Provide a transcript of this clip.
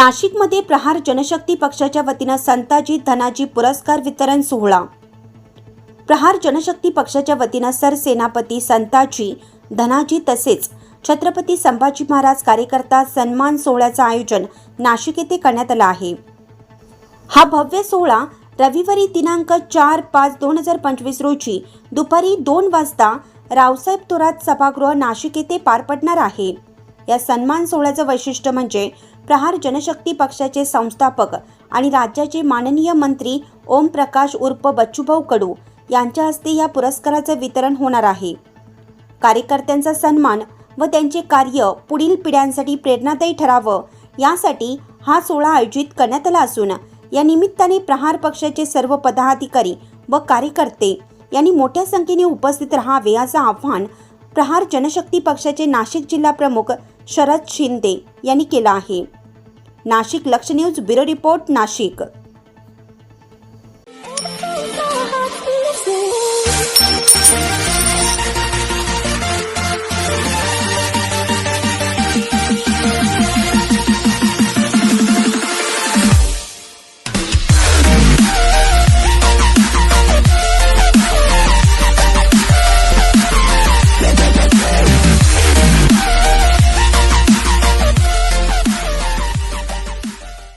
नाशिकमध्ये प्रहार जनशक्ती पक्षाच्या वतीनं संताजी धनाजी पुरस्कार वितरण सोहळा. प्रहार जनशक्ती पक्षाच्या वतीनं सरसेनापती संताजी धनाजी तसेच छत्रपती संभाजी महाराज कार्यकर्ता सन्मान सोहळ्याचं आयोजन नाशिक येथे करण्यात आलं आहे. हा भव्य सोहळा रविवारी दिनांक चार पाच दोन हजार पंचवीस रोजी दुपारी दोन वाजता रावसाहेब थोरात सभागृह नाशिक येथे पार पडणार आहे. या सन्मान सोहळ्याचं वैशिष्ट्य म्हणजे प्रहार जनशक्ती पक्षाचे संस्थापक आणि राज्याचे माननीय मंत्री ओम प्रकाश उर्फ बच्चूभाऊ कडू यांच्या हस्ते या पुरस्काराचं वितरण होणार आहे. कार्यकर्त्यांचा सन्मान व त्यांचे कार्य पुढील पिढ्यांसाठी प्रेरणादायी ठरावं यासाठी हा सोहळा आयोजित करण्यात आला असून या निमित्ताने प्रहार पक्षाचे सर्व पदाधिकारी व कार्यकर्ते यांनी मोठ्या संख्येने उपस्थित राहावे असं आव्हान प्रहार जनशक्ती पक्षाचे नाशिक जिल्हा प्रमुख शरद शिंदे यांनी केला आहे. नाशिक लक्ष न्यूज ब्युरो रिपोर्ट नाशिक.